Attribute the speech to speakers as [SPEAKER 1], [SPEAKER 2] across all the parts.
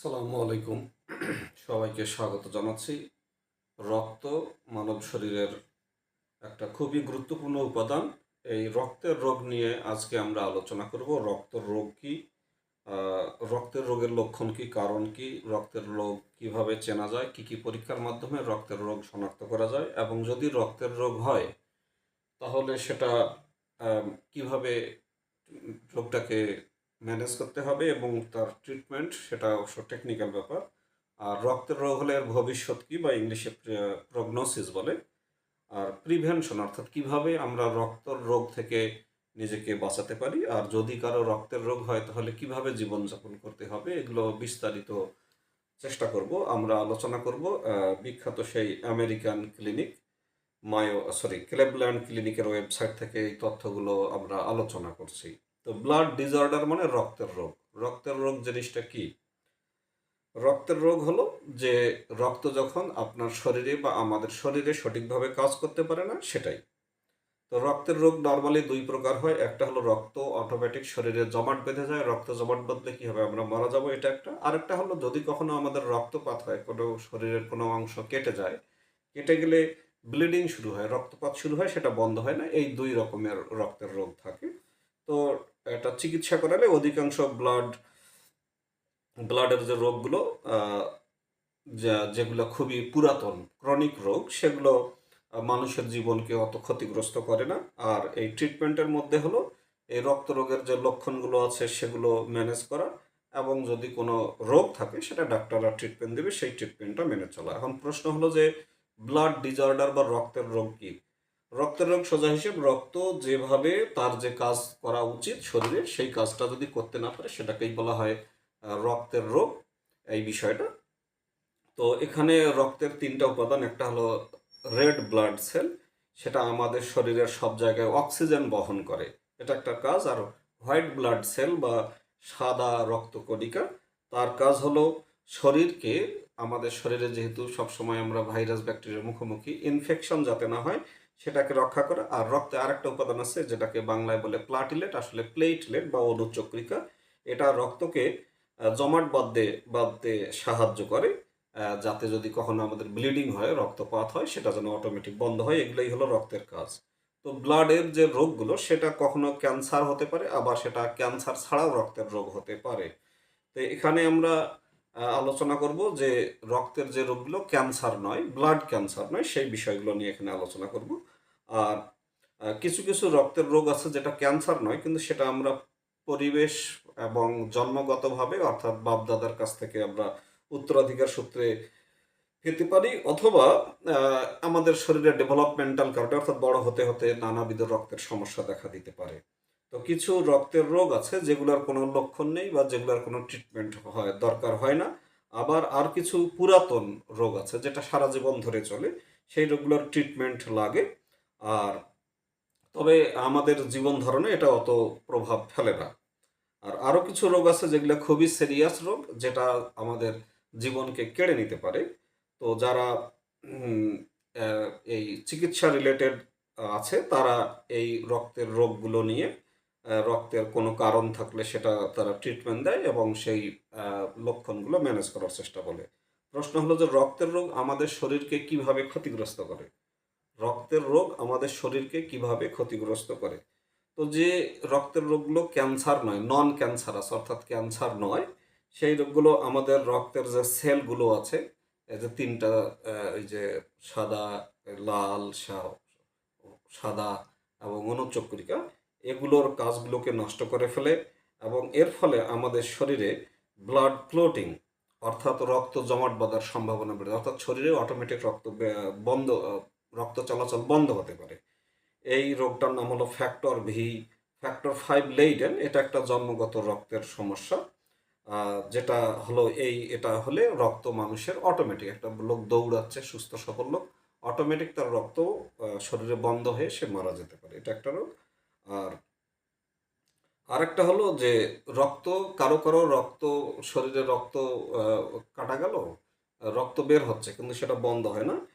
[SPEAKER 1] আসসালামু আলাইকুম। সবাইকে স্বাগত জানাচ্ছি। রক্ত মানব শরীরের একটা খুবই গুরুত্বপূর্ণ উপাদান। এই রক্তের রোগ নিয়ে আজকে আমরা আলোচনা করব। রক্তের রোগ কি? রক্তের রোগের লক্ষণ কি? কারণ কি? রক্তের রোগ কীভাবে চেনা যায়? কি কি পরীক্ষার মাধ্যমে রক্তের রোগ শনাক্ত করা যায়? এবং যদি রক্তের রোগ হয়, তাহলে সেটা কীভাবে রোগটাকে ম্যানেজ করতে হবে এবং তার ট্রিটমেন্ট সেটা অবশ্য টেকনিক্যাল ব্যাপার। আর রক্তের রোগ হলে এর ভবিষ্যৎ কী বা ইংলিশে প্রগনোসিস বলে। আর প্রিভেনশন অর্থাৎ কীভাবে আমরা রক্তর রোগ থেকে নিজেকে বাঁচাতে পারি। আর যদি কারও রক্তের রোগ হয়, তাহলে কীভাবে জীবনযাপন করতে হবে, এগুলো বিস্তারিত চেষ্টা করব। আমরা আলোচনা করব বিখ্যাত সেই American clinic Mayo sorry Cleveland ক্লিনিকের ওয়েবসাইট থেকে এই তথ্যগুলো আমরা আলোচনা করছি। তো ব্লাড ডিসঅর্ডার মানে রক্তের রোগ। রক্তের রোগ জিনিসটা কি? রক্তের রোগ হলো যে রক্ত যখন আপনার শরীরে বা আমাদের শরীরে সঠিকভাবে কাজ করতে পারে না, সেটাই। তো রক্তের রোগ নর্মালি দুই প্রকার হয়। একটা হলো রক্ত অটোমেটিক শরীরে জমাট বেঁধে যায়, রক্ত জমাট বাঁধলে কি হবে, আমরা মারা যাব এটা একটা। আরেকটা হলো যদি কখনো আমাদের রক্তপাত হয়, কোনো শরীরের কোনো অংশ কেটে যায়, কেটে গেলে ব্লিডিং শুরু হয়, রক্তপাত শুরু হয়, সেটা বন্ধ হয় না। এই দুই রকমের রক্তের রোগ থাকে। তো এটা চিকিৎসা করালে অধিকাংশ ব্লাড ব্লাডের যে রোগগুলো যা- যেগুলো খুবই পুরাতন ক্রনিক রোগ, সেগুলো মানুষের জীবনকে অত ক্ষতিগ্রস্ত করে না। আর এই ট্রিটমেন্টের মধ্যে হলো, এই রক্ত রোগের যে লক্ষণগুলো আছে, সেগুলো ম্যানেজ করা এবং যদি কোনো রোগ থাকে, সেটা ডাক্তাররা ট্রিটমেন্ট দেবে, সেই ট্রিটমেন্টটা মেনে চলা। এখন প্রশ্ন হলো যে ব্লাড ডিজঅর্ডার বা রক্তের রোগ কি? রক্তের রোগ সোজা হিসেব, রক্ত যেভাবে তার যে কাজ করা উচিত শরীরে সেই কাজটা যদি করতে না পারে, সেটাকেই বলা হয় রক্তের রোগ, এই বিষয়টা। তো এখানে রক্তের তিনটা উপাদান, একটা হলো রেড ব্লাড সেল, সেটা আমাদের শরীরের সব জায়গায় অক্সিজেন বহন করে। এটা একটা কাজ। আর হোয়াইট ব্লাড সেল বা সাদা রক্তকণিকা তার কাজ হলো শরীরকে, আমাদের শরীরে যেহেতু সবসময় আমরা ভাইরাস ব্যাকটেরিয়ার মুখোমুখি, ইনফেকশন যাতে না হয় সেটাকে রক্ষা করা। আর রক্তে আরেকটা উপাদান আছে যেটাকে বাংলায় বলে প্লাটিলেট আসলে প্লেটলেট বা অনুচক্রিকা। এটা রক্তকে জমাট বাঁধতে বাঁধতে সাহায্য করে যাতে যদি কখনো আমাদের ব্লিডিং হয়, রক্তপাত হয়, সেটা যেন অটোমেটিক বন্ধ হয়। এগুলোই হলো রক্তের কাজ। তো ব্লাডের যে রোগগুলো, সেটা কখনো ক্যান্সার হতে পারে, আবার সেটা ক্যান্সার ছাড়াও রক্তের রোগ হতে পারে। তো এখানে আমরা আলোচনা করব যে রক্তের যে রোগগুলো, ক্যান্সার নয়, ব্লাড ক্যান্সার নয়, সেই বিষয়গুলো নিয়ে এখানে আলোচনা করব। আর কিছু কিছু রক্তের রোগ আছে যেটা ক্যান্সার নয়, কিন্তু সেটা আমরা পরিবেশ এবং জন্মগতভাবে, অর্থাৎ বাপদাদার কাছ থেকে আমরা উত্তরাধিকার সূত্রে পেতে পারি, অথবা আমাদের শরীরে ডেভেলপমেন্টাল কারণে, অর্থাৎ বড় হতে হতে নানাবিধ রক্তের সমস্যা দেখা দিতে পারে। তো কিছু রক্তের রোগ আছে যেগুলোর কোনো লক্ষণ নেই বা যেগুলোর কোনো ট্রিটমেন্ট হয়, দরকার হয় না। আবার আর কিছু পুরাতন রোগ আছে যেটা সারা জীবন ধরে চলে, সেই রোগগুলোর ট্রিটমেন্ট লাগে। আর তবে আমাদের জীবন ধরনে এটা অত প্রভাব ফেলে না। আর আরও কিছু রোগ আছে যেগুলো খুবই সিরিয়াস রোগ, যেটা আমাদের জীবনকে কেড়ে নিতে পারে। তো যারা এই চিকিৎসা রিলেটেড আছে, তারা এই রক্তের রোগগুলো নিয়ে রক্তের কোনো কারণ থাকলে সেটা তারা ট্রিটমেন্ট দেয় এবং সেই লক্ষণগুলো ম্যানেজ করার চেষ্টা বলে। প্রশ্ন হলো যে রক্তের রোগ আমাদের শরীরকে কীভাবে ক্ষতিগ্রস্ত করে? রক্তের রোগ আমাদের শরীরকে কীভাবে ক্ষতিগ্রস্ত করে? তো যে রক্তের রোগগুলো ক্যান্সার নয় নন ক্যান্সারাস অর্থাৎ ক্যান্সার নয়, সেই রোগগুলো আমাদের রক্তের যে সেলগুলো আছে, এই যে তিনটা ওই যে সাদা, লাল, সাদা এবং অনুচক্রিকা এগুলোর কাজগুলোকে নষ্ট করে ফেলে এবং এর ফলে আমাদের শরীরে ব্লাড ক্লোটিং অর্থাৎ রক্ত জমাট বাঁধার সম্ভাবনা বেড়ে অর্থাৎ শরীরে অটোমেটিক রক্ত বন্ধ, রক্ত চলাচল বন্ধ হতে পারে। এই রোগটার নাম হলো factor V factor five Leiden, এটা একটা জন্মগত রক্তের সমস্যা যেটা হলো এই, এটা হলে রক্ত মানুষের অটোমেটিক একটা লোক দৌড়াচ্ছে, সুস্থ সফল লোক অটোমেটিক তার রক্ত শরীরে বন্ধ হয়ে সে মারা যেতে পারে। এটা একটা রোগ। আর আরেকটা হলো যে রক্ত, কারও কারও রক্ত, শরীরে রক্ত কাটা গেল, রক্ত বের হচ্ছে, কিন্তু সেটা বন্ধ হয় না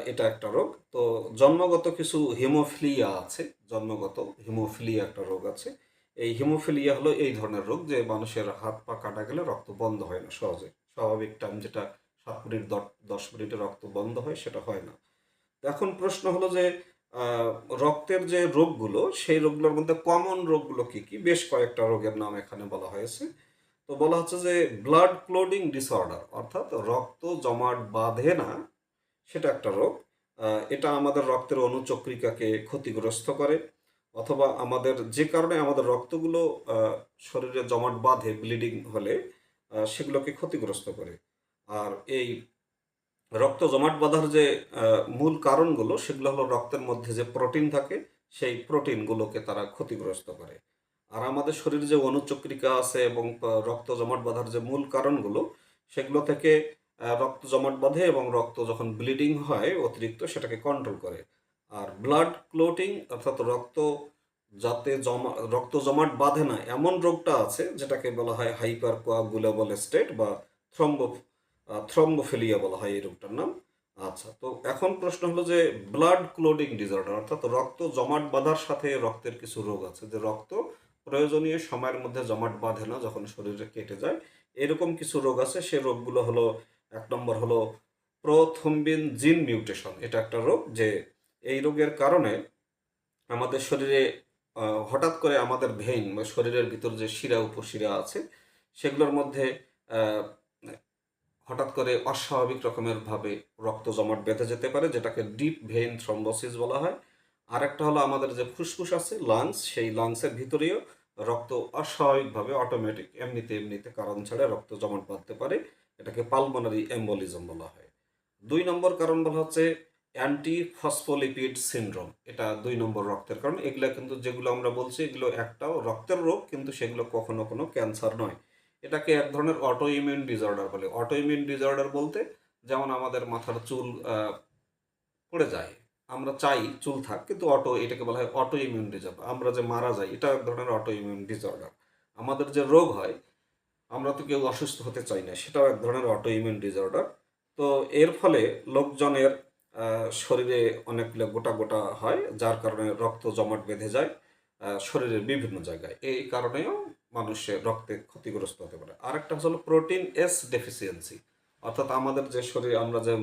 [SPEAKER 1] এটা একটা রোগ। তো জন্মগত কিছু হিমোফিলিয়া আছে, জন্মগত হিমোফিলিয়া একটা রোগ আছে। এই হিমোফিলিয়া হলো এই ধরনের রোগ যে মানুষের হাত পা কাটা গেলে রক্ত বন্ধ হয় না সহজে। স্বাভাবিক টাইম যেটা সাত মিনিট দশ- মিনিটে রক্ত বন্ধ হয়, সেটা হয় না। এখন প্রশ্ন হলো যে রক্তের যে রোগগুলো, সেই রোগগুলোর মধ্যে কমন রোগগুলো কি কি? বেশ কয়েকটা রোগের নাম এখানে বলা হয়েছে। তো বলা হচ্ছে যে ব্লাড ক্লোডিং ডিসঅর্ডার অর্থাৎ রক্ত জমাট বাঁধে না, সেটা একটা রোগ। এটা আমাদের রক্তের অনুচক্রিকাকে ক্ষতিগ্রস্ত করে, অথবা আমাদের যে কারণে আমাদের রক্তগুলো শরীরে জমাট বাঁধে ব্লিডিং হলে সেগুলোকে ক্ষতিগ্রস্ত করে। আর এই রক্ত জমাট বাঁধার যে মূল কারণগুলো, সেগুলো হলো রক্তের মধ্যে যে প্রোটিন থাকে, সেই প্রোটিনগুলোকে তারা ক্ষতিগ্রস্ত করে। আর আমাদের শরীরে যে অনুচক্রিকা আছে এবং রক্ত জমাট বাঁধার যে মূল কারণগুলো, সেগুলো থেকে রক্ত জমাট বাঁধে এবং রক্ত যখন ব্লিডিং হয় অতিরিক্ত, সেটাকে কন্ট্রোল করে। আর ব্লাড ক্লোটিং অর্থাৎ রক্ত যাতে জমা, রক্ত জমাট বাঁধে না, এমন রোগটা আছে, যেটাকে বলা হয় হাইপার কোয়াগুলেবল স্টেট বা থ্রম্বো থ্রম্বোফিলিয়া বলা হয় এই রোগটার নাম। আচ্ছা তো এখন প্রশ্ন হলো যে ব্লাড ক্লোডিং ডিসঅর্ডার অর্থাৎ রক্ত জমাট বাঁধার সাথে রক্তের কিছু রোগ আছে, যে রক্ত প্রয়োজনীয় সময়ের মধ্যে জমাট বাঁধে না যখন শরীরে কেটে যায়, এরকম কিছু রোগ আছে, সে রোগগুলো হলো, এক নম্বর হলো প্রোথম্বিন জিন মিউটেশন, এটা একটা রোগ যে এই রোগের কারণে আমাদের শরীরে হঠাৎ করে আমাদের ভেইন বা শরীরের ভিতর যে শিরা, উপশিরা আছে, সেগুলোর মধ্যে হঠাৎ করে অস্বাভাবিক রকমের ভাবে রক্ত জমাট বেঁধে যেতে পারে, যেটাকে ডিপ ভেইন থ্রম্বোসিস বলা হয়। আর একটা হলো আমাদের যে ফুসফুস আছে, লাংস, সেই লাংসের ভিতরেও রক্ত অস্বাভাবিকভাবে অটোমেটিক এমনিতে এমনিতে কারণ ছাড়া রক্ত জমাট বাঁধতে পারে, এটাকে পালমোনারি এম্বোলিজম বলা হয়। দুই নম্বর কারণ বলা হচ্ছে অ্যান্টি ফসফোলিপিড সিনড্রোম এটা দুই নম্বর রক্তের কারণ। এগুলো কিন্তু যেগুলো আমরা বলছি, এগুলো একটাও রক্তের রোগ, কিন্তু সেগুলো কখনো কোনো ক্যান্সার নয়। এটাকে এক ধরনের অটো ইমিউন ডিসঅর্ডার বলে। অটো ইমিউন ডিসঅর্ডার বলতে যেমন আমাদের মাথার চুল পড়ে যায়, আমরা চাই চুল থাক, কিন্তু অটো এটাকে বলা হয় অটো ইমিউন ডিসঅর্ডার আমরা যে মারা যাই, এটা এক ধরনের অটো ইমিউন ডিসঅর্ডার আমাদের যে রোগ হয়, আমরা তো কেউ অসুস্থ হতে চাই না, সেটাও এক ধরনের অটো ইমিউন ডিসঅর্ডার তো এর ফলে লোকজনের শরীরে অনেকগুলো গোটা গোটা হয়, যার কারণে রক্ত জমাট বেঁধে যায়। শরীরের বিভিন্ন জায়গায়। এই কারণেও মানুষের রক্তে ক্ষতিগ্রস্ত হতে পারে। আরেকটা হলো প্রোটিন এস ডেফিসিয়েন্সি অর্থাৎ আমাদের যে শরীরে, আমরা যে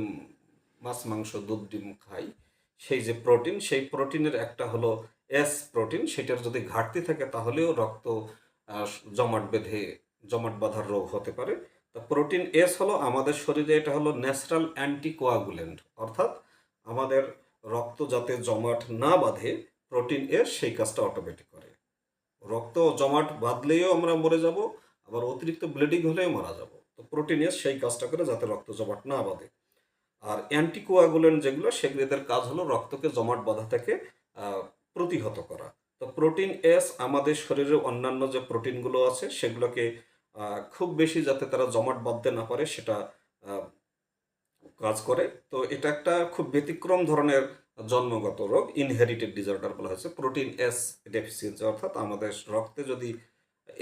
[SPEAKER 1] মাছ, মাংস, দুধ, ডিম খাই, সেই যে প্রোটিন সেই প্রোটিনের একটা হলো এস প্রোটিন সেটার যদি ঘাটতি থাকে তাহলেও রক্ত জমাট বেঁধে, জমাট বাঁধার রোগ হতে পারে। তো প্রোটিন এস হলো আমাদের শরীরে এটা হলো ন্যাচারাল অ্যান্টিকোয়াগুলেন্ট অর্থাৎ আমাদের রক্ত যাতে জমাট না বাঁধে প্রোটিন এস সেই কাজটা অটোমেটিক করে। রক্ত জমাট বাঁধলেও আমরা মরে যাব, আবার অতিরিক্ত ব্লিডিং হলেও মারা যাব। তো প্রোটিন এস সেই কাজটা করে যাতে রক্ত জমাট না বাঁধে। আর অ্যান্টিকোয়াগুলেন্ট যেগুলো সেগুলো এদের কাজ হলো রক্তকে জমাট বাঁধা থেকে প্রতিহত করা। তো প্রোটিন এস আমাদের শরীরে অন্যান্য যে প্রোটিনগুলো আছে, সেগুলোকে খুব বেশি যাতে তারা জমাট বাঁধতে না পারে, সেটা কাজ করে। তো এটা একটা খুব ব্যতিক্রম ধরনের জন্মগত রোগ ইনহেরিটেড ডিসঅর্ডার বলা হয়েছে প্রোটিন এস ডেফিসিয়েন্সি অর্থাৎ আমাদের রক্তে যদি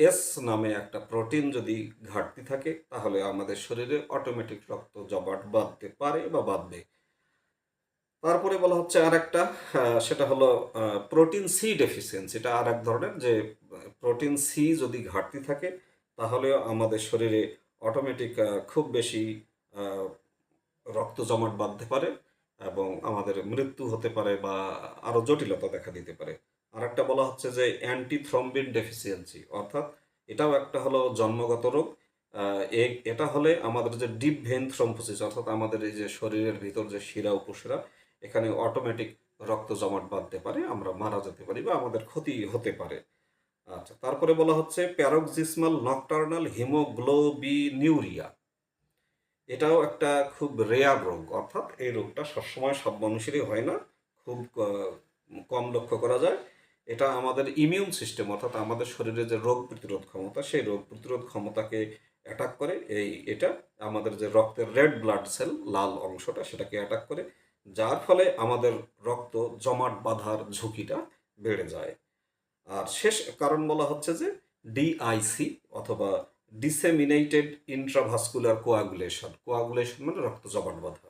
[SPEAKER 1] এস নামে একটা প্রোটিন যদি ঘাটতি থাকে, তাহলে আমাদের শরীরে অটোমেটিক রক্ত জমাট বাঁধতে পারে বা বাঁধবে। তারপরে বলা হচ্ছে আর একটা সেটা হলো প্রোটিন সি ডেফিসিয়েন্সি এটা আর এক ধরনের যে প্রোটিন সি যদি ঘাটতি থাকে তাহলেও আমাদের শরীরে অটোমেটিক খুব বেশি রক্ত জমাট বাঁধতে পারে। এবং আমাদের মৃত্যু হতে পারে বা আরও জটিলতা দেখা দিতে পারে। আর একটা বলা হচ্ছে যে অ্যান্টিথ্রম্বিন ডেফিসিয়েন্সি, অর্থাৎ এটাও একটা হলো জন্মগত রোগ। এটা হলে আমাদের যে ডিপ ভেন থ্রম্বোসিস অর্থাৎ আমাদের এই যে শরীরের ভিতর যে শিরা উপশিরা, এখানে অটোমেটিক রক্ত জমাট বাঁধতে পারে, আমরা মারা যেতে পারি বা আমাদের ক্ষতি হতে পারে। আচ্ছা তারপরে বলা হচ্ছে প্যারোক্সিসমাল নকটার্নাল হিমোগ্লোবিনিউরিয়া। এটাও একটা খুব রেয়ার রোগ, অর্থাৎ এই রোগটা সবসময় সব মানুষেরই হয় না। খুব কম লক্ষ্য করা যায়। এটা আমাদের ইমিউন সিস্টেম অর্থাৎ আমাদের শরীরে যে রোগ প্রতিরোধ ক্ষমতা, সেই রোগ প্রতিরোধ ক্ষমতাকে অ্যাটাক করে। এই, এটা আমাদের যে রক্তের রেড ব্লাড সেল লাল অংশটা, সেটাকে অ্যাটাক করে। যার ফলে আমাদের রক্ত জমাট বাঁধার ঝুঁকিটা বেড়ে যায়। আর শেষ কারণ বলা হচ্ছে যে ডিআইসি অথবা ডিসেমিনেটেড ইন্ট্রাভাস্কুলার কোয়াগুলেশন কোয়াগুলেশন মানে রক্ত জমাট বাঁধা।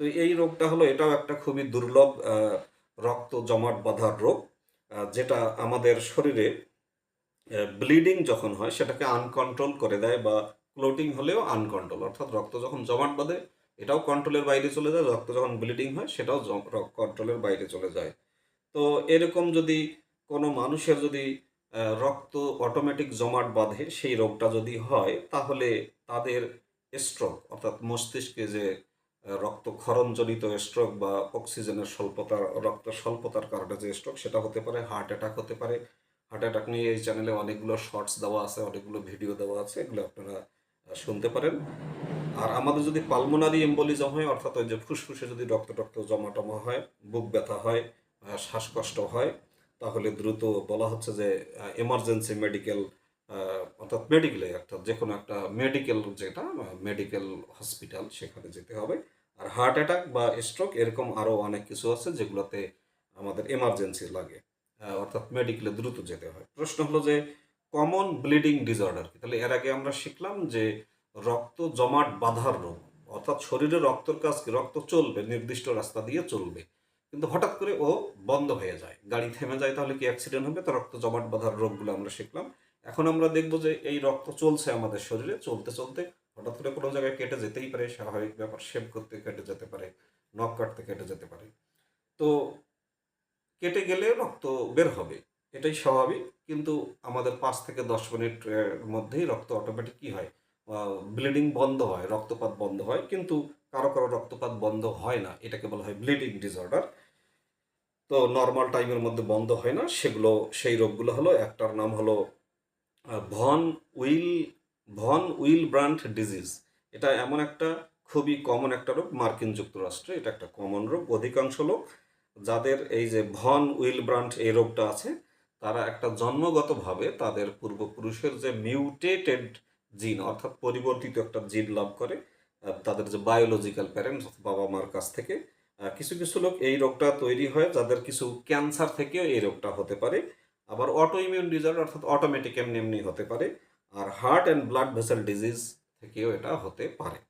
[SPEAKER 1] তো এই রোগটা হলো, এটাও একটা খুবই দুর্লভ রক্ত জমাট বাঁধার রোগ যেটা আমাদের শরীরে ব্লিডিং যখন হয়, সেটাকে আনকন্ট্রোল করে দেয় বা ক্লোটিং হলেও আনকন্ট্রোল অর্থাৎ রক্ত যখন জমাট বাঁধে, এটাও কন্ট্রোলের বাইরে চলে যায়। রক্ত যখন ব্লিডিং হয়, সেটাও কন্ট্রোলের বাইরে চলে যায়। তো এরকম যদি কোনো মানুষের যদি রক্ত অটোমেটিক জমাট বাঁধে সেই রোগটা যদি হয়, তাহলে তাদের স্ট্রোক অর্থাৎ মস্তিষ্কে যে রক্তক্ষরণজনিত স্ট্রোক বা অক্সিজেনের স্বল্পতা রক্ত স্বল্পতার কারণে যে স্ট্রোক সেটা হতে পারে হার্ট অ্যাটাক হতে পারে। হার্ট অ্যাটাক নিয়ে এই চ্যানেলে অনেকগুলো শর্টস দেওয়া আছে, অনেকগুলো ভিডিও দেওয়া আছে, এগুলো আপনারা শুনতে পারেন। আর আমাদের যদি পালমোনারি এম্বলিজম হয়, অর্থাৎ ওই যে ফুসফুসে যদি রক্ত টক্ত জমা টমা হয়, বুক ব্যথা হয় শ্বাসকষ্ট হয় তাহলে দ্রুত বলা হচ্ছে যে এমার্জেন্সি মেডিকেল অর্থাৎ মেডিকেলে অর্থাৎ যে কোনো একটা মেডিকেল যেটা মেডিকেল হসপিটাল সেখানে যেতে হবে। আর হার্ট অ্যাটাক বা স্ট্রোক এরকম আরও অনেক কিছু আছে যেগুলোতে আমাদের এমার্জেন্সি লাগে অর্থাৎ মেডিকেলে দ্রুত যেতে হয়। প্রশ্ন হলো যে কমন ব্লিডিং ডিসঅর্ডার কি? তাহলে এর আগে আমরা শিখলাম যে, রক্ত জমাট বাঁধার রোগ, অর্থাৎ শরীরে রক্তর কাজ কি? রক্ত চলবে, নির্দিষ্ট রাস্তা দিয়ে চলবে। কিন্তু হঠাৎ করে ও বন্ধ হয়ে যায়। গাড়ি থেমে যায়, তাহলে কি অ্যাক্সিডেন্ট হবে? তো রক্ত জমাট বাঁধার রোগগুলো আমরা শিখলাম। এখন আমরা দেখব যে এই রক্ত চলছে আমাদের শরীরে, চলতে চলতে হঠাৎ করে কোনো জায়গায় কেটে যেতেই পারে, স্বাভাবিক ব্যাপার শেভ করতে কেটে যেতে পারে, নখ কাটতে কেটে যেতে পারে। তো কেটে গেলে রক্ত বের হবে, এটাই স্বাভাবিক। কিন্তু আমাদের পাঁচ থেকে দশ মিনিটের মধ্যেই রক্ত অটোমেটিক কি হয়? ব্লিডিং বন্ধ হয়, রক্তপাত বন্ধ হয়। কিন্তু কারও কারও রক্তপাত বন্ধ হয় না, এটাকে বলা হয় ব্লিডিং ডিসঅর্ডার তো নর্মাল টাইমের মধ্যে বন্ধ হয় না। সেগুলো, সেই রোগগুলো হলো, একটার নাম হলো von will von Willebrand disease এটা এমন একটা খুবই কমন একটা রোগ, মার্কিন যুক্তরাষ্ট্রে। এটা একটা কমন রোগ। অধিকাংশ লোক যাদের এই যে ভন উইল ব্রান্ড এই রোগটা আছে, তারা একটা জন্মগতভাবে তাদের পূর্বপুরুষের যে মিউটেটেড জিন অর্থাৎ পরিবর্তিত একটা জিন লাভ করে তাদের যে বায়োলজিক্যাল প্যারেন্টস বাবা মার কাছ থেকে কিছু কিছু লোক এই রোগটা তৈরি হয় যাদের কিছু ক্যান্সার থেকেও এই রোগটা হতে পারে। আবার অটো ইমিউন ডিজঅর্ডার অর্থাৎ অটোমেটিক এমনি এমনি হতে পারে। আর heart and blood vessel disease থেকেও এটা হতে পারে।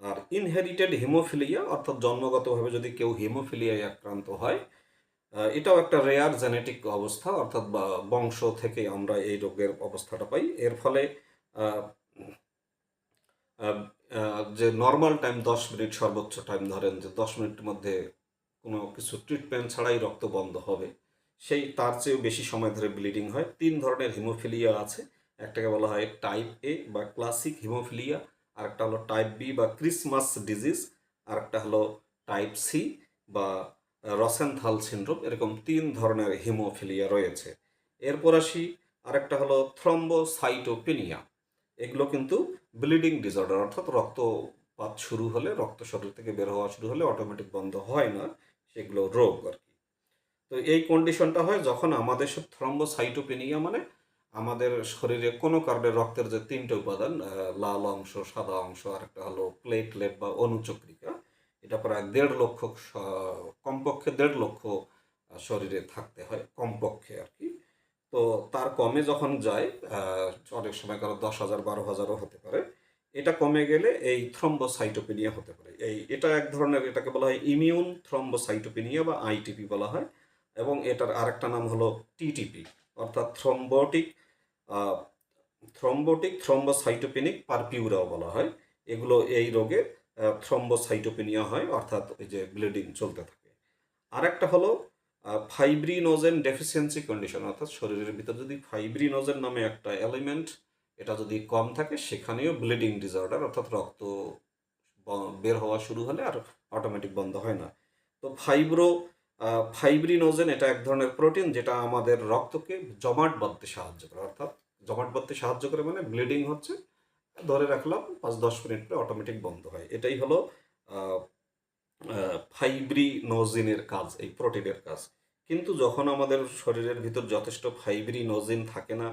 [SPEAKER 1] আর ইনহেরিটেড হিমোফিলিয়া অর্থাৎ জন্মগতভাবে যদি কেউ হিমোফিলিয়ায় আক্রান্ত হয় এটাও একটা রেয়ার জেনেটিক অবস্থা অর্থাৎ বংশ থেকে আমরা এই রোগের অবস্থাটা পাই। এর ফলে যে নর্মাল টাইম দশ মিনিট সর্বোচ্চ টাইম ধরেন যে দশ মিনিটের মধ্যে কোনো কিছু ট্রিটমেন্ট ছাড়াই রক্ত বন্ধ হবে, সেই তার চেয়েও বেশি সময় ধরে ব্লিডিং হয়। তিন ধরনের হিমোফিলিয়া আছে, একটাকে বলা হয় টাইপ এ বা ক্লাসিক হিমোফিলিয়া আর একটা হলো টাইপ বি বা ক্রিসমাস ডিজিজ আর একটা হলো টাইপ সি বা রসেনথাল সিন্ড্রোম এরকম তিন ধরনের হিমোফিলিয়া রয়েছে। এরপর আসি, আরেকটা হলো থ্রম্বোসাইটোপেনিয়া এগুলো কিন্তু ব্লিডিং ডিসঅর্ডার অর্থাৎ রক্তপাত শুরু হলে, রক্ত শরীর থেকে বের হওয়া শুরু হলে অটোমেটিক বন্ধ হয় না, সেগুলো রোগ আর কি। তো এই কন্ডিশনটা হয় যখন আমাদের সব থ্রম্বোসাইটোপেনিয়া মানে আমাদের শরীরে কোনো কারণে রক্তের যে তিনটে উপাদান লাল অংশ, সাদা অংশ, আর একটা হলো প্লেটলেট বা অনুচক্রিকা, এটা প্রায় দেড় লক্ষ কমপক্ষে দেড় লক্ষ শরীরে থাকতে হয়, কমপক্ষে আর কি। তো তার কমে যখন যায় অনেক সময় কারও দশ হাজার, বারো হাজারও হতে পারে। এটা কমে গেলে এই থ্রম্বোসাইটোপেনিয়া হতে পারে। এই, এটা এক ধরনের এটাকে বলা হয় ইমিউন থ্রম্বোসাইটোপেনিয়া বা আইটিপি বলা হয় এবং এটার আরেকটা নাম হলো টিটিপি অর্থাৎ থ্রম্বোটিক থ্রম্বোটিক থ্রম্বোসাইটোপেনিক পারপিউরাও বলা হয়। এগুলো এই রোগে থ্রম্বোসাইটোপেনিয়া হয়, অর্থাৎ ওই যে ব্লিডিং চলতে থাকে। আরেকটা হলো ফাইব্রিনোজেন ডেফিসিয়েন্সি কন্ডিশন অর্থাৎ শরীরের ভিতর যদি ফাইব্রিনোজেন নামে একটা এলিমেন্ট এটা যদি কম থাকে, সেখানেও ব্লিডিং ডিসঅর্ডার অর্থাৎ রক্ত বের হওয়া শুরু হলে আর অটোমেটিক বন্ধ হয় না। তো ফাইব্রো ফাইব্রিনোজেন এটা এক ধরনের প্রোটিন যেটা আমাদের রক্তকে জমাট বাঁধতে সাহায্য করে, অর্থাৎ জমাট বাঁধতে সাহায্য করে মানে ব্লিডিং হচ্ছে, ধরে রাখলাম পাঁচ দশ মিনিট পরে অটোমেটিক বন্ধ হয়। এটাই হলো ফাইব্রিনোজিনের কাজ, এই প্রোটিনের কাজ। কিন্তু যখন আমাদের শরীরের ভিতর যথেষ্ট ফাইব্রিনোজিন থাকে না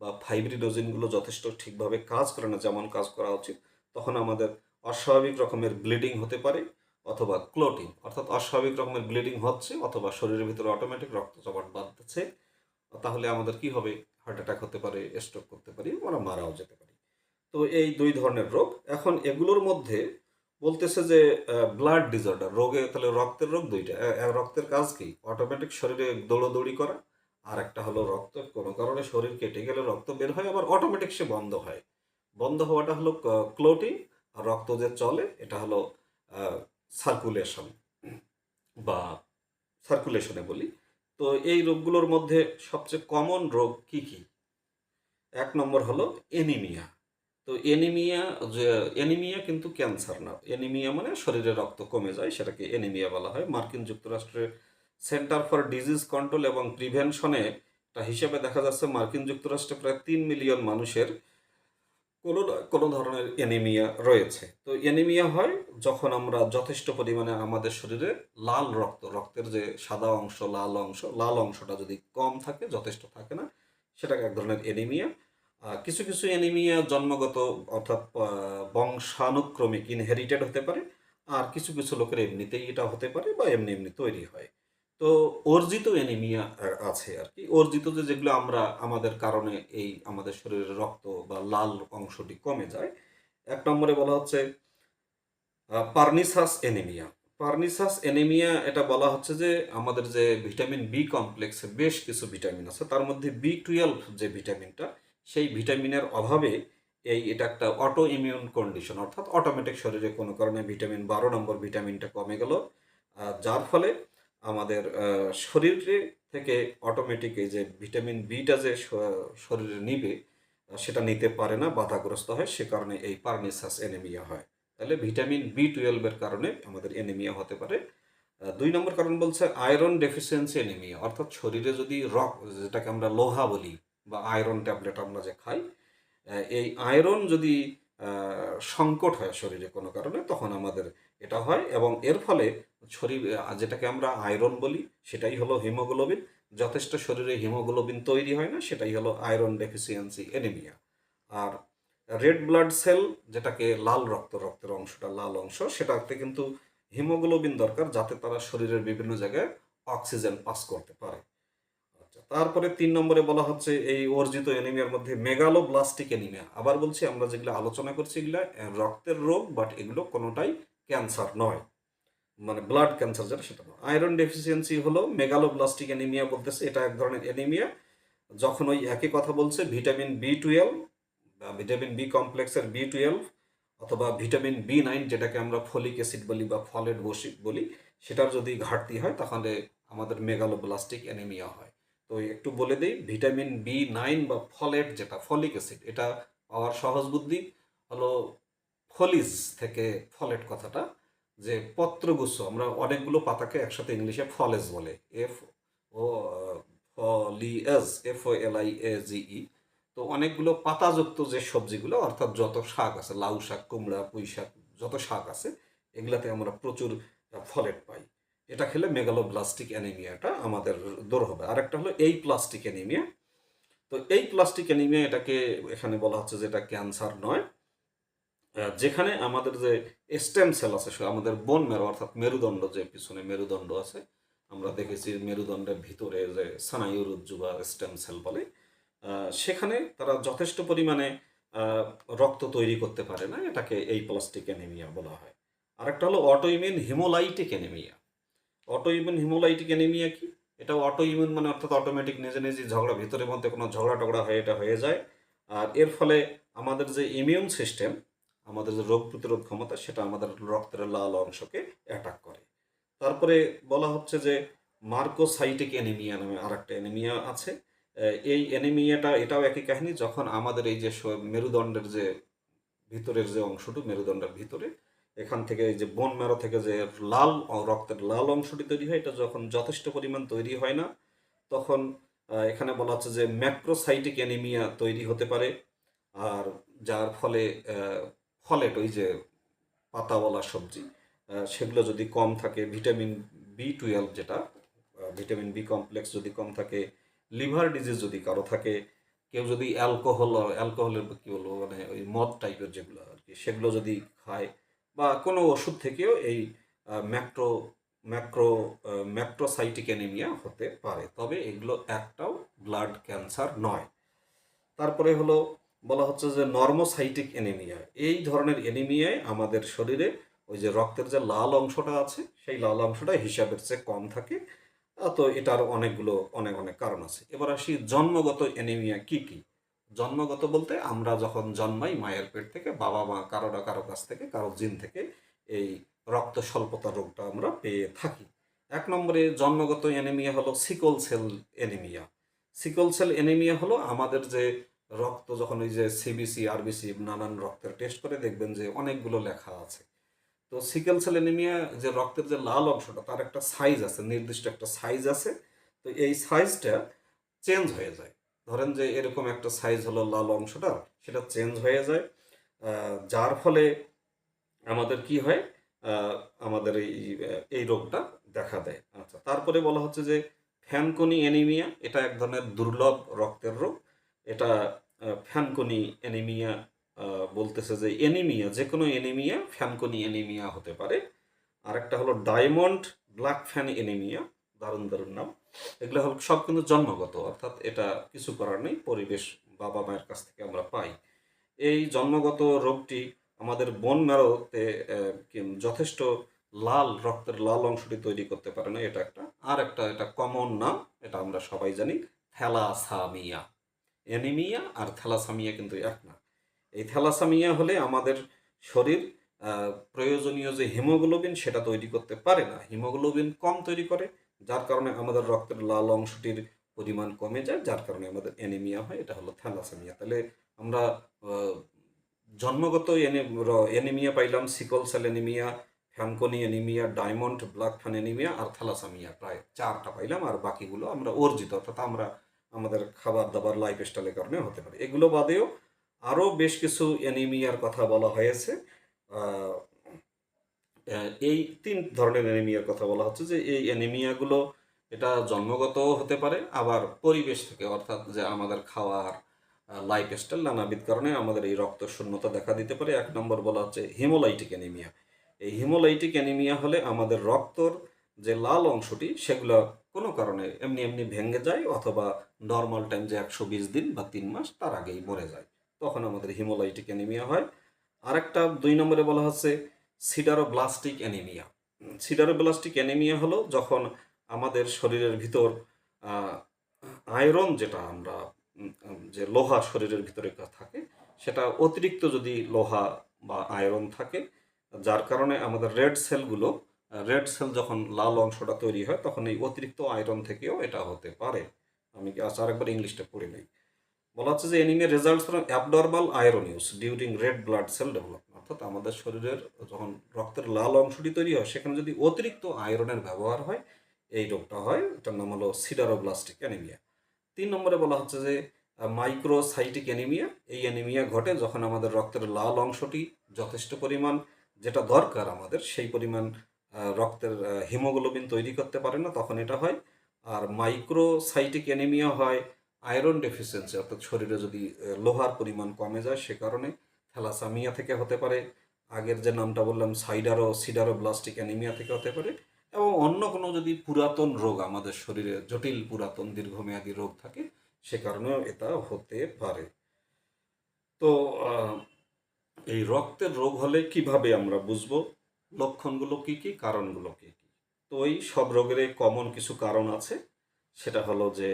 [SPEAKER 1] বা ফাইব্রিনোজিনগুলো যথেষ্ট ঠিকভাবে কাজ করে না, যেমন কাজ করা উচিত, তখন আমাদের অস্বাভাবিক রকমের ব্লিডিং হতে পারে অথবা ক্লোটিং অর্থাৎ অস্বাভাবিক রকমের ব্লিডিং হচ্ছে অথবা শরীরের ভিতরে অটোমেটিক রক্ত জমাট বাঁধতেছে, তাহলে আমাদের কি হবে? হার্ট অ্যাটাক হতে পারে স্ট্রোক করতে পারি, আমরা মারাও যেতে পারি। তো এই দুই ধরনের রোগ। এখন এগুলোর মধ্যে বলতেছে যে ব্লাড ডিসঅর্ডার রোগে, তাহলে রক্তের রোগ দুইটা। রক্তের কাজ কি? অটোমেটিক শরীরে দৌড়াদৌড়ি করা, আর একটা হলো রক্ত, কোনো কারণে শরীর কেটে গেলে রক্ত বের হয়, আবার অটোমেটিক সে বন্ধ হয়। বন্ধ হওয়াটা হলো ক্লোটিং আর রক্ত যে চলে, এটা হলো সার্কুলেশন বা সার্কুলেশনে বলি। তো এই রোগগুলোর মধ্যে সবচেয়ে কমন রোগ কি কি? এক নম্বর হলো এনিমিয়া তো এনিমিয়া যে এনিমিয়া কিন্তু ক্যান্সার না। এনিমিয়া মানে শরীরে রক্ত কমে যায়, সেটাকে এনিমিয়া বলা হয়। মার্কিন যুক্তরাষ্ট্রের সেন্টার ফর ডিজিজ কন্ট্রোল এবং প্রিভেনশনে একটা হিসেবে দেখা যাচ্ছে মার্কিন যুক্তরাষ্ট্রে প্রায় তিন মিলিয়ন মানুষের কোনো কোনো ধরনের এনিমিয়া রয়েছে। তো এনিমিয়া হয় যখন আমরা যথেষ্ট পরিমাণে আমাদের শরীরে লাল রক্ত, রক্তের যে সাদা অংশ, লাল অংশ, লাল অংশটা যদি কম থাকে, যথেষ্ট থাকে না, সেটাকে এক ধরনের এনিমিয়া কিছু কিছু এনিমিয়া জন্মগত অর্থাৎ বংশানুক্রমিক ইনহেরিটেড হতে পারে আর কিছু কিছু লোকের এমনিতেই এটা হতে পারে বা এমনি এমনি তৈরি হয়। তো অর্জিত আহ, আছে আর কি। অর্জিত যে যেগুলো আমরা আমাদের কারণে এই আমাদের শরীরের রক্ত বা লাল অংশটি কমে যায় এক নম্বরে বলা হচ্ছে পার্নিসাস এনিমিয়া পার্নিসাস এনিমিয়া এটা বলা হচ্ছে যে আমাদের যে ভিটামিন বি কমপ্লেক্সে বেশ কিছু ভিটামিন আছে। তার মধ্যে বি টুয়েলভ যে ভিটামিনটা সেই ভিটামিনের অভাবে এই এটা একটা অটো ইমিউন কন্ডিশন অর্থাৎ অটোমেটিক শরীরে কোনো কারণে ভিটামিন বারো নম্বর ভিটামিনটা কমে গেল। যার ফলে আমাদের শরীরে থেকে অটোমেটিক এই যে ভিটামিন বিটা যে শরীরে নিবে সেটা নিতে পারে না, বাধাগ্রস্ত হয়, সে কারণে এই পার্নিসাস এনিমিয়া হয়। তাহলে ভিটামিন বি টুয়েলভের কারণে আমাদের এনিমিয়া হতে পারে। দুই নম্বর কারণ বলছে আয়রন ডেফিসিয়েন্সি এনিমিয়া অর্থাৎ শরীরে যদি রক যেটাকে আমরা লোহা বলি বা আয়রন ট্যাবলেট আমরা যে খাই এই আয়রন যদি সংকট হয় শরীরে কোনো কারণে, তখন আমাদের এটা হয় এবং এর ফলে শরীর যেটাকে আমরা আয়রন বলি, সেটাই হলো হিমোগ্লোবিন। যথেষ্ট শরীরে হিমোগ্লোবিন তৈরি হয় না, সেটাই হলো আয়রন ডেফিসিয়েন্সি, এনিমিয়া। আর রেড ব্লাড সেল, যেটাকে লাল রক্ত, রক্তের অংশটা লাল অংশ, সেটাতে কিন্তু হিমোগ্লোবিন দরকার যাতে তারা শরীরের বিভিন্ন জায়গায় অক্সিজেন পাস করতে পারে। তারপরে তিন নম্বরে বলা হচ্ছে এই অর্জিত এনিমিয়ার মধ্যে মেগালো মেগালোব্লাস্টিক এনিমিয়া আবার বলছি, আমরা যেগুলো আলোচনা করছি এগুলো রক্তের রোগ, বাট এগুলো কোনোটাই ক্যান্সার নয়। মানে ব্লাড ক্যান্সার যেটা, সেটা নয়। আয়রন ডেফিসিয়েন্সি হলো মেগালো মেগালোব্লাস্টিক এনিমিয়া বলতেছে, এটা এক ধরনের এনিমিয়া যখন ওই একই কথা বলছে, ভিটামিন বি টুয়েলভ, বা ভিটামিন বি কমপ্লেক্সের বি টুয়েলভ, অথবা ভিটামিন বি নাইন, যেটাকে আমরা ফলিক অ্যাসিড বলি বা ফলেট বসি, বলি, সেটার যদি ঘাটতি হয়, তাহলে আমাদের মেগালো মেগালোব্লাস্টিক অ্যানিমিয়া হয়। তো একটু বলে দিই, ভিটামিন বি নাইন বা ফলেট যেটা, ফলিক অ্যাসিড, এটা পাওয়ার সহজ বুদ্ধি। হলো ফলিজ থেকে ফলেট কথাটা, যে পত্রগুচ্ছ, আমরা অনেকগুলো পাতাকে একসাথে ইংলিশে ফলেজ বলে। F O foliage F O L I A G E তো অনেকগুলো পাতাযুক্ত যে সবজিগুলো, অর্থাৎ যত শাক আছে, লাউ শাক, কুমড়া, পুঁই শাক, যত শাক আছে, এগুলাতে আমরা প্রচুর ফলেট পাই। এটা খেলে মেগালোব্লাস্টিক অ্যানিমিয়াটা আমাদের দূর হবে। আরেকটা হলো এই প্লাস্টিক অ্যানিমিয়া। তো এই প্লাস্টিক অ্যানিমিয়া এটাকে এখানে বলা হচ্ছে যে এটা ক্যান্সার নয়। যেখানে আমাদের যে স্টেম সেল আছে আমাদের বোন মেরু অর্থাৎ মেরুদণ্ড যে পিছনে মেরুদণ্ড আছে, আমরা দেখেছি মেরুদণ্ডের ভিতরে যে স্নায়ুরজ্জু বা স্টেম সেল বলে সেখানে তারা যথেষ্ট পরিমাণে রক্ত তৈরি করতে পারে না। এটাকে এই প্লাস্টিক অ্যানিমিয়া বলা হয়। আরেকটা হলো autoimmune haemolytic anaemia autoimmune haemolytic anaemia কি? এটা অটোইমিউন মানে অর্থাৎ অটোমেটিক নিজে নিজে ঝগড়া, ভিতরের মধ্যে কোনো ঝগড়া টগড়া হয়ে এটা হয়ে যায়। আর এর ফলে আমাদের যে ইমিউন সিস্টেম আমাদের যে রোগ প্রতিরোধ ক্ষমতা, সেটা আমাদের রক্তের লাল অংশকে অ্যাটাক করে। তারপরে বলা হচ্ছে যে মার্কোসাইটিক অ্যানিমিয়া নামে আর একটা অ্যানিমিয়া আছে এই অ্যানিমিয়াটা এটাও একই কাহিনী, যখন আমাদের এই যে মেরুদণ্ডের যে ভিতরের যে অংশটু মেরুদণ্ডের ভিতরে এখান থেকে যে বোন ম্যারো থেকে যে লাল রক্তের লাল অংশটি তৈরি হয়, এটা যখন যথেষ্ট পরিমাণ তৈরি হয় না, তখন এখানে বলা হচ্ছে যে ম্যাক্রোসাইটিক অ্যানিমিয়া তৈরি হতে পারে। আর যার ফলে ফলেট, ওই যে পাতাওয়ালা সবজি সেগুলো যদি কম থাকে ভিটামিন বি টুয়েলভ যেটা ভিটামিন বি কমপ্লেক্স যদি কম থাকে লিভার ডিজিজ যদি কারও থাকে, কেউ যদি অ্যালকোহল অ্যালকোহলের কী বলব মানে ওই মদ টাইপের যেগুলো আর কি, সেগুলো যদি খায় বা কোনো ওষুধ থেকেও এই ম্যাক্রো ম্যাক্রো ম্যাক্রোসাইটিক অ্যানিমিয়া হতে পারে। তবে এগুলো একটাও ব্লাড ক্যান্সার নয়। তারপরে হলো, বলা হচ্ছে যে নর্মোসাইটিক অ্যানিমিয়া। এই ধরনের অ্যানিমিয়ায় আমাদের শরীরে ওই যে রক্তের যে লাল অংশটা আছে, সেই লাল অংশটা হিসাবের চেয়ে কম থাকে। তো এটার অনেকগুলো, অনেক অনেক কারণ আছে। এবার আসি জন্মগত অ্যানিমিয়া কি কি? জন্মগত বলতে আমরা যখন জন্মাই মায়ের পেট থেকে, বাবা মা কারও না কারও কাছ থেকে, কারও জিন থেকে এই রক্ত স্বল্পতা রোগটা আমরা পেয়ে থাকি। এক নম্বরে জন্মগত এনিমিয়া হলো sickle cell anaemia sickle cell anaemia হলো আমাদের যে রক্ত, যখন ওই যে সিবিসি আরবিসি নানান রক্তের টেস্ট করে, দেখবেন যে অনেকগুলো লেখা আছে। তো সিকেল সেল এনিমিয়া যে রক্তের যে লাল অংশটা, তার একটা সাইজ আছে, নির্দিষ্ট একটা সাইজ আছে। তো এই সাইজটা চেঞ্জ হয়ে যায়। ধরেন যে এরকম একটা সাইজ হলো লাল অংশটা, সেটা চেঞ্জ হয়ে যায়। যার ফলে আমাদের কি হয়? আমাদের এই এই রোগটা দেখা দেয়। আচ্ছা তারপরে বলা হচ্ছে যে ফ্যানকনি অ্যানিমিয়া এটা এক ধরনের দুর্লভ রক্তের রোগ। এটা ফ্যানকনি অ্যানিমিয়া বলতেছে যে অ্যানিমিয়া যে কোনো অ্যানিমিয়া ফ্যানকনি অ্যানিমিয়া হতে পারে। আরেকটা হলো ডায়মন্ড ব্ল্যাক ফ্যান অ্যানিমিয়া দারুণ দারুণ নাম। এগুলো হলো, সব কিন্তু জন্মগত, অর্থাৎ এটা কিছু করার নেই, পরিবেশ বাবা মায়ের কাছ থেকে আমরা পাই। এই জন্মগত রোগটি আমাদের বন ম্যারোতে যথেষ্ট লাল রক্তের লাল অংশটি তৈরি করতে পারে না, এটা একটা। আর একটা, এটা কমন নাম, এটা আমরা সবাই জানি, থ্যালাসামিয়া। অ্যানিমিয়া আর থ্যালাসামিয়া কিন্তু এক না। এই থ্যালাসামিয়া হলে আমাদের শরীর প্রয়োজনীয় যে হিমোগ্লোবিন, সেটা তৈরি করতে পারে না। হিমোগ্লোবিন কম তৈরি করে যার কারণে আমাদের রক্তের লাল অংশটির পরিমাণ কমে যায়, যার কারণে আমাদের অ্যানিমিয়া হয়, এটা হলো থ্যালাসেমিয়া। তাহলে আমরা জন্মগত অ্যানিমিয়া পাইলাম sickle cell anaemia Fanconi anaemia Diamond Blackfan anaemia আর থ্যালাসামিয়া। প্রায় চারটা পাইলাম আর বাকিগুলো আমরা অর্জিত, অর্থাৎ আমরা আমাদের খাবার দাবার লাইফ স্টাইলের কারণে হতে পারে। এগুলো বাদেও আরও বেশ কিছু অ্যানিমিয়ার কথা বলা হয়েছে। এই তিন ধরনের অ্যানিমিয়ার কথা বলা হচ্ছে যে এই অ্যানিমিয়াগুলো এটা জন্মগত হতে পারে, আবার পরিবেশ থেকে, অর্থাৎ যে আমাদের খাওয়ার লাইফ স্টাইল নানাবিধ কারণে আমাদের এই রক্ত শূন্যতা দেখা দিতে পারে। এক নম্বর বলা হচ্ছে হিমোলাইটিক অ্যানিমিয়া এই হিমোলাইটিক অ্যানিমিয়া হলে আমাদের রক্তর যে লাল অংশটি, সেগুলো কোনো কারণে এমনি এমনি ভেঙে যায় অথবা নর্মাল টাইম যে একশো বিশ দিন বা তিন মাস, তার আগেই মরে যায়। তখন আমাদের হিমোলাইটিক অ্যানিমিয়া হয়। আরেকটা দুই নম্বরে বলা হচ্ছে সিডারোব্লাস্টিক অ্যানিমিয়া। সিডারোব্লাস্টিক অ্যানিমিয়া হলো যখন আমাদের শরীরের ভিতর আয়রন যেটা আমরা যে লোহা শরীরের ভিতরে থাকে, সেটা অতিরিক্ত যদি লোহা বা আয়রন থাকে, যার কারণে আমাদের রেড সেলগুলো রেড সেল যখন লাল অংশটা তৈরি হয়, তখন এই অতিরিক্ত আয়রন থেকেও এটা হতে পারে। আমি আচ্ছা আরেকবার ইংলিশটা পড়ে নেই। বলা হচ্ছে যে anaemia result from abnormal iron use during red blood cell development অর্থাৎ আমাদের শরীরের যখন রক্তের লাল অংশটি তৈরি হয়, সেখানে যদি অতিরিক্ত আয়রনের ব্যবহার হয়, এই রোগটা হয়, এটার নাম হলো সিডারোব্লাস্টিক অ্যানিমিয়া তিন নম্বরে বলা হচ্ছে যে মাইক্রোসাইটিক অ্যানিমিয়া এই অ্যানিমিয়া ঘটে যখন আমাদের রক্তের লাল অংশটি যথেষ্ট পরিমাণ যেটা দরকার আমাদের, সেই পরিমাণ রক্তের হিমোগ্লোবিন তৈরি করতে পারে না, তখন এটা হয়। আর মাইক্রোসাইটিক অ্যানিমিয়া হয় আয়রন ডেফিসিয়েন্সি অর্থাৎ শরীরে যদি লোহার পরিমাণ কমে যায়, সে কারণে থ্যালাসামিয়া থেকে হতে পারে, আগের যে নামটা বললাম, সাইডারো সিডারো ব্লাস্টিক অ্যানিমিয়া থেকে হতে পারে, এবং অন্য কোনো যদি পুরাতন রোগ আমাদের শরীরে, জটিল পুরাতন দীর্ঘমেয়াদী রোগ থাকে, সে কারণেও এটা হতে পারে। তো এই রক্তের রোগ হলে কীভাবে আমরা বুঝব? লক্ষণগুলো কি কি? কারণগুলো কি কি? তো এই সব রোগের কমন কিছু কারণ আছে। সেটা হলো যে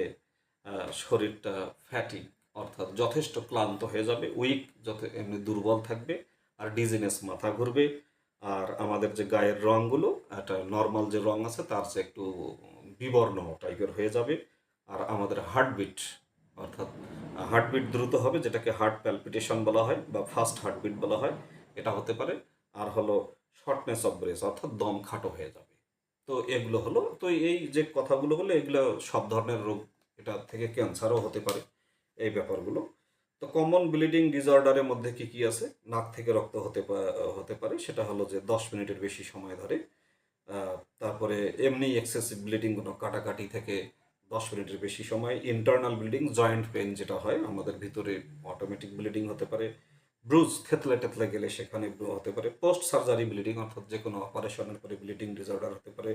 [SPEAKER 1] শরীরটা ফ্যাটি অর্থাৎ যথেষ্ট ক্লান্ত হয়ে যাবে উইক যত এমনি দুর্বল থাকবে, আর ডিজিনেস মাথা ঘুরবে। আর আমাদের যে গায়ের রঙগুলো, একটা নর্মাল যে রং আছে, তার চেয়ে একটু বিবর্ণ টাইপের হয়ে যাবে। আর আমাদের হার্টবিট অর্থাৎ হার্টবিট দ্রুত হবে, যেটাকে হার্ট প্যালপিটেশন বলা হয়, বা ফাস্ট হার্টবিট বলা হয়, এটা হতে পারে। আর হলো শর্টনেস অফ ব্রেস অর্থাৎ দম খাটো হয়ে যাবে। তো এগুলো হলো, তো এই যে কথাগুলো হলো, এগুলো সব ধরনের রোগ, এটা থেকে ক্যান্সারও হতে পারে। এই ব্যাপারগুলো। তো কমন ব্লিডিং ডিসঅর্ডারের মধ্যে কি কি আছে? নাক থেকে রক্ত হতে হতে পারে, সেটা হলো যে দশ মিনিটের বেশি সময় ধরে তারপরে এমনি এক্সেসিভ ব্লিডিং কোনো কাটাকাটি থেকে দশ মিনিটের বেশি সময় ইন্টারনাল ব্লিডিং জয়েন্ট পেন যেটা হয়, আমাদের ভিতরে অটোমেটিক ব্লিডিং হতে পারে ব্রুজ থেতলে টেতলে গেলে সেখানে হতে পারে পোস্ট সার্জারি ব্লিডিং অর্থাৎ যে কোনো অপারেশনের পরে ব্লিডিং ডিসঅর্ডার হতে পারে,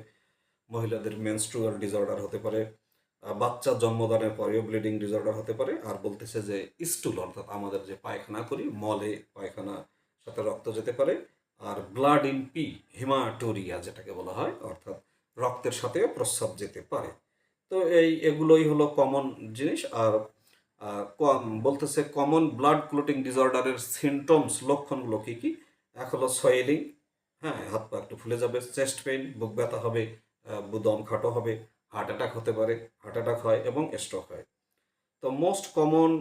[SPEAKER 1] মহিলাদের মেনস্ট্রুয়াল ডিসঅর্ডার হতে পারে বাচ্চা জন্মদানের পরেও ব্লিডিং ডিসঅর্ডার হতে পারে। আর বলতেছে যে স্টুল, অর্থাৎ আমাদের যে পায়খানা করি, মলে পায়খানা সাথে রক্ত যেতে পারে। আর ব্লাড ইন পি, হিমাটোরিয়া যেটাকে বলা হয়, অর্থাৎ রক্তের সাথেও প্রস্রাব যেতে পারে। তো এই এগুলোই হলো কমন জিনিস। আর বলতেছে কমন ব্লাড ক্লোটিং ডিসঅর্ডারের সিমটমস লক্ষণগুলো কী কী? এক হলো সোয়েলিং হ্যাঁ হাত পা একটু ফুলে যাবে চেস্ট পেইন বুক ব্যথা হবে দম খাটো হবে হার্ট অ্যাটাক হতে পারে হার্ট অ্যাটাক হয় এবং স্ট্রোক হয়। তো মোস্ট কমন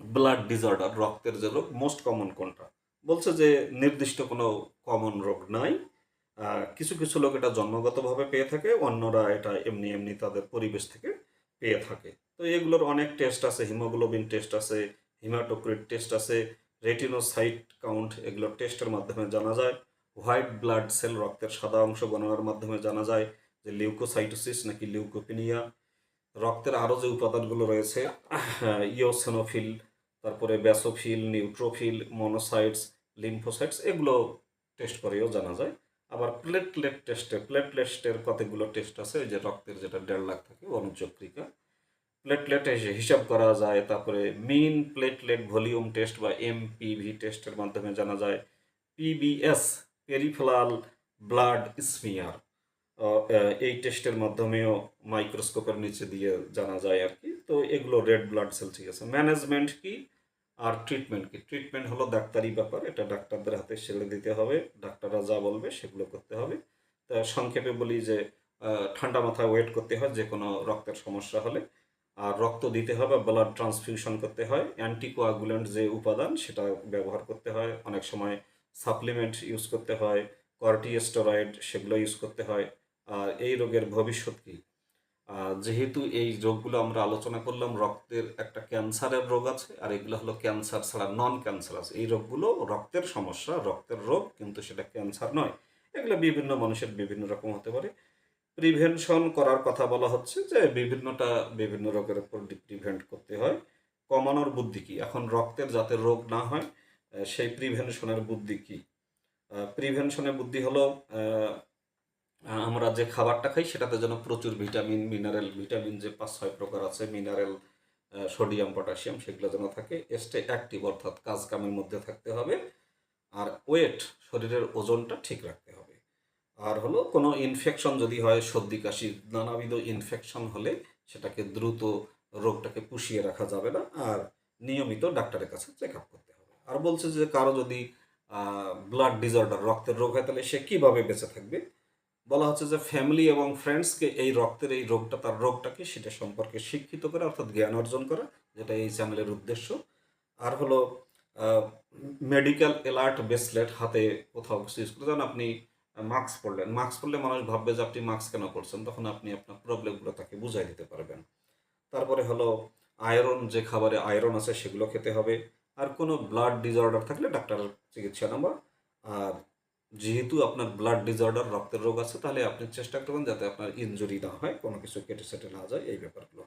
[SPEAKER 1] ব্লাড ডিসঅর্ডার রক্তের যে রোগ মোস্ট কমন কোনটা? বলছে যে নির্দিষ্ট কোনো কমন রোগ নাই। কিছু কিছু লোক এটা জন্মগতভাবে পেয়ে থাকে, অন্যরা এটা এমনি এমনি তাদের পরিবেশ থেকে পেয়ে থাকে। তো এগুলোর অনেক টেস্ট আছে হিমোগ্লোবিন টেস্ট আছে হিমাটোক্রিট টেস্ট আছে রেটিনোসাইট কাউন্ট এগুলো টেস্টের মাধ্যমে জানা যায় হোয়াইট ব্লাড সেল রক্তের সাদা অংশ গণনার মাধ্যমে জানা যায় যে লিউকোসাইটোসিস নাকি লিউকোপিনিয়া রক্তের আরও যে উপাদানগুলো রয়েছে ইওসেনোফিল তারপরে ব্যাসোফিল নিউট্রোফিল মনোসাইটস লিম্ফোসাইটস এগুলো টেস্ট করেও জানা যায়। আবার প্লেটলেট টেস্টে প্লেটলেটের কতগুলো টেস্ট আছে? ওই যে রক্তের যেটা দেড় লাখ থাকে, অনুচক্রিকা। প্লেটলেট হিসাব করা যায়, তারপরে মিন প্লেটলেট ভলিউম টেস্ট বা এমপিভি টেস্টের মাধ্যমে জানা যায়। পিবিএস পেরিফেরাল ব্লাড স্মিয়ার এই টেস্টের মাধ্যমেও মাইক্রোস্কোপের নিচে দিয়ে জানা যায় আর কি। তো এগুলো রেড ব্লাড সেল ঠিক আছে। ম্যানেজমেন্ট কি আর ট্রিটমেন্ট কি? ট্রিটমেন্ট হলো ডাক্তারি ব্যাপার, এটা ডাক্তারদের হাতে ছেড়ে দিতে হবে, ডাক্তাররা যা বলবে সেগুলো করতে হবে। তা সংক্ষেপে বলি যে ঠান্ডা মাথায় ওয়েট করতে হয়, যে কোনো রক্তের সমস্যা হলে। আর রক্ত দিতে হবে, ব্লাড ট্রান্সফিউশন করতে হয়, অ্যান্টিকোয়াগুলেন্ট যে উপাদান সেটা ব্যবহার করতে হয়, অনেক সময় সাপ্লিমেন্ট ইউজ করতে হয় কর্টিস্টেরয়েড সেগুলো ইউজ করতে হয়। এই রোগের ভবিষ্যৎ কী? যেহেতু এই রোগগুলো আমরা আলোচনা করলাম, রক্তের একটা ক্যান্সারের রোগ আছে, আর এগুলো হলো ক্যান্সার ছাড়া নন ক্যান্সার আছে। এই রোগগুলো রক্তের সমস্যা, রক্তের রোগ, কিন্তু সেটা ক্যান্সার নয়। এগুলো বিভিন্ন মানুষের বিভিন্ন রকম হতে পারে। প্রিভেনশন করার কথা বলা হচ্ছে যে বিভিন্নটা, বিভিন্ন রোগের উপর প্রিভেন্ট করতে হয়। কমানোর বুদ্ধি কী? এখন রক্তের যাতে রোগ না হয় সেই প্রিভেনশনের বুদ্ধি কী? প্রিভেনশনের বুদ্ধি হলো আমরা যে খাবারটা খাই সেটাতে যেন প্রচুর ভিটামিন মিনারেল ভিটামিন যে পাঁচ, ছয় প্রকার আছে মিনারেল সোডিয়াম পটাশিয়াম সেগুলো যেন থাকে স্টে অ্যাক্টিভ অর্থাৎ কাজ কামের মধ্যে থাকতে হবে। আর ওয়েট শরীরের ওজনটা ঠিক রাখতে হবে। আর হলো কোনো ইনফেকশন যদি হয়, সর্দি, কাশি, নানাবিধ ইনফেকশন হলে সেটাকে দ্রুত রোগটাকে পুষিয়ে রাখা যাবে না। আর নিয়মিত ডাক্তারের কাছে চেক আপ করতে হবে। আর বলছে যে কারও যদি ব্লাড ডিসঅর্ডার রক্তের রোগ হয়, তাহলে সে কীভাবে বেঁচে থাকবে? বলা হচ্ছে যে ফ্যামিলি এবং ফ্রেন্ডসকে এই রক্তের এই রোগটা, তার রোগটাকে সেটা সম্পর্কে শিক্ষিত করা, অর্থাৎ জ্ঞান অর্জন করা, যেটা এই চ্যানেলের উদ্দেশ্য। আর হলো মেডিকেল অ্যালার্ট ব্রেসলেট হাতে কোথাও কিছু ইউজ করে যেমন আপনি মাস্ক পরলেন। মাস্ক পরলে মানুষ ভাববে যে আপনি মাস্ক কেন করছেন তখন আপনি আপনার প্রবলেমগুলো তাকে বুঝাই দিতে পারবেন। তারপরে হলো আয়রন যে খাবারে আয়রন আছে সেগুলো খেতে হবে। আর কোনো ব্লাড ডিসঅর্ডার থাকলে ডাক্তারের চিকিৎসা নেওয়া। আর যেহেতু আপনার ব্লাড ডিসঅর্ডার রক্তের রোগ আছে, তাহলে আপনি চেষ্টা করবেন যাতে আপনার ইনজুরি না হয়, কোনো কিছু কেটে সেটে না যায়, এই ব্যাপারগুলো।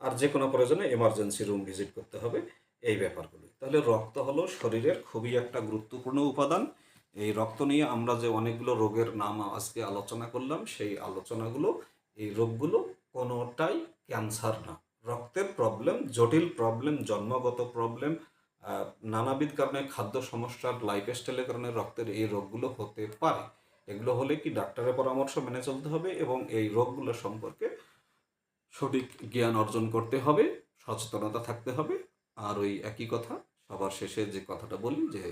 [SPEAKER 1] আর যে কোনো প্রয়োজনে এমার্জেন্সি রুম ভিজিট করতে হবে, এই ব্যাপারগুলো। তাহলে রক্ত হলো শরীরের খুবই একটা গুরুত্বপূর্ণ উপাদান। এই রক্ত নিয়ে আমরা যে অনেকগুলো রোগের নাম আজকে আলোচনা করলাম, সেই আলোচনাগুলো, এই রোগগুলো কোনোটাই ক্যান্সার না। রক্তের প্রবলেম জটিল প্রবলেম জন্মগত প্রবলেম নানাবিধ কারণে খাদ্য সমস্যার লাইফস্টাইলের কারণে রক্তের এই রোগগুলো হতে পারে। এগুলো হলে কি ডাক্তারের পরামর্শ মেনে চলতে হবে এবং এই রোগগুলো সম্পর্কে সঠিক জ্ঞান অর্জন করতে হবে, সচেতনতা থাকতে হবে। আর ওই একই কথা, সবার শেষে যে কথাটা বলি যে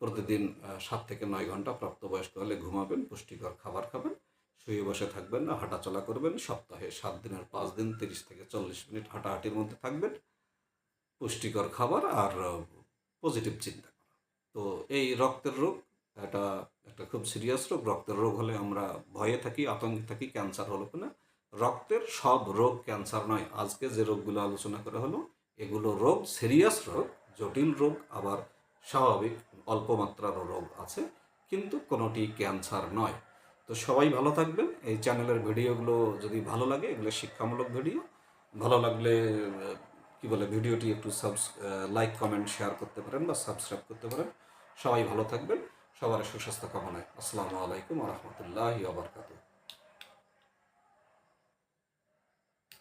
[SPEAKER 1] প্রতিদিন সাত থেকে নয় ঘণ্টা প্রাপ্তবয়স্ক হলে ঘুমাবেন, পুষ্টিকর খাবার খাবেন, শুয়ে বসে থাকবেন না হাঁটাচলা করবেন, সপ্তাহে সাত দিনের পাঁচ দিন, তিরিশ থেকে চল্লিশ মিনিট হাঁটাহাঁটির মধ্যে থাকবেন। পুষ্টিকর খাবার আর পজিটিভ চিন্তা তো এই রক্তের রোগ এটা একটা খুব সিরিয়াস রোগ। রক্তের রোগ হলে আমরা ভয়ে থাকি, আতঙ্কে থাকি ক্যান্সার হলো কিনা। রক্তের সব রোগ ক্যান্সার নয়। আজকে যে রোগগুলো আলোচনা করা হলো, এগুলো রোগ সিরিয়াস রোগ, জটিল রোগ, আবার স্বাভাবিক অল্প মাত্রার রোগ আছে, কিন্তু কোনোটি ক্যান্সার নয়। তো সবাই ভালো থাকবেন। এই চ্যানেলের ভিডিওগুলো যদি ভালো লাগে, এগুলো শিক্ষামূলক ভিডিও ভালো লাগলে কি বলে, ভিডিওটি একটু সাবস লাইক কমেন্ট শেয়ার করতে পারেন বা সাবস্ক্রাইব করতে পারেন। সবাই ভালো থাকবেন, সবার সুস্বাস্থ্য কামনায়। আসসালামু আলাইকুম রহমতুল্লাহ আবরকাতুহ